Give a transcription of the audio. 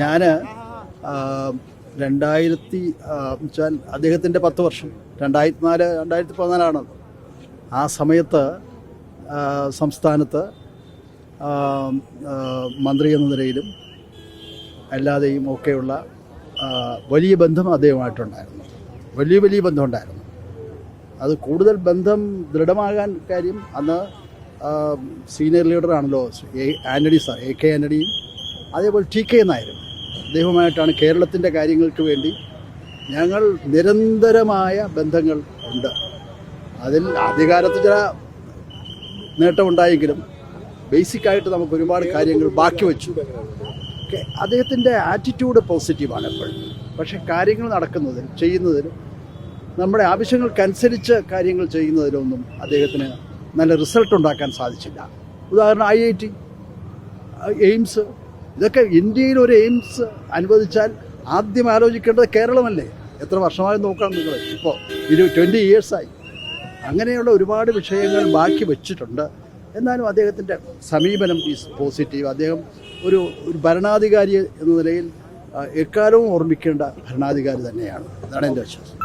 ഞാൻ രണ്ടായിരത്തി വെച്ചാൽ അദ്ദേഹത്തിന്റെ പത്ത് വർഷം. രണ്ടായിരത്തി നാല് രണ്ടായിരത്തി പതിനാലാണ്. ആ സമയത്ത് സംസ്ഥാനത്ത് മന്ത്രി എന്ന നിലയിലും അല്ലാതെയും ഒക്കെയുള്ള വലിയ ബന്ധം അദ്ദേഹമായിട്ടുണ്ടായിരുന്നു വലിയ വലിയ ബന്ധമുണ്ടായിരുന്നു. അത് കൂടുതൽ ബന്ധം ദൃഢമാകാൻ കാര്യം അന്ന് സീനിയർ ലീഡറാണല്ലോ ആന്റണി സാർ എ കെ ആന്റണിയും അതേപോലെ ടി കെ നായരും. അദ്ദേഹവുമായിട്ടാണ് കേരളത്തിന്റെ കാര്യങ്ങൾക്ക് വേണ്ടി ഞങ്ങൾ നിരന്തരമായ ബന്ധങ്ങൾ ഉണ്ട്. അതിൽ അധികാരത്തിൽ ചില നേട്ടമുണ്ടായെങ്കിലും ബേസിക്കായിട്ട് നമുക്ക് ഒരുപാട് കാര്യങ്ങൾ ബാക്കി വെച്ചു. അദ്ദേഹത്തിന്റെ ആറ്റിറ്റ്യൂഡ് പോസിറ്റീവാണ് എപ്പോഴും പക്ഷേ കാര്യങ്ങൾ നടക്കുന്നതിൽ ചെയ്യുന്നതിൽ നമ്മുടെ ആവശ്യങ്ങൾക്കനുസരിച്ച് കാര്യങ്ങൾ ചെയ്യുന്നതിലൊന്നും അദ്ദേഹത്തിന് നല്ല റിസൾട്ട് ഉണ്ടാക്കാൻ സാധിച്ചില്ല. ഉദാഹരണം ഐ ഐ ടി എയിംസ് ഇതൊക്കെ ഇന്ത്യയിൽ ഒരു എയിംസ് അനുവദിച്ചാൽ ആദ്യം ആലോചിക്കേണ്ടത് കേരളമല്ലേ? എത്ര വർഷമായി നോക്കണം നിങ്ങൾ ഇപ്പോൾ ഇരു ട്വന്റി ഇയേഴ്സായി അങ്ങനെയുള്ള ഒരുപാട് വിഷയങ്ങൾ ബാക്കി വെച്ചിട്ടുണ്ട്. എന്നാലും അദ്ദേഹത്തിന്റെ സമീപനം ഈസ് പോസിറ്റീവ് അദ്ദേഹം ഒരു ഒരു ഭരണാധികാരി എന്ന നിലയിൽ എക്കാലവും ഓർമ്മിക്കേണ്ട ഭരണാധികാരി തന്നെയാണ്. അതാണ് എന്റെ വിശ്വാസം.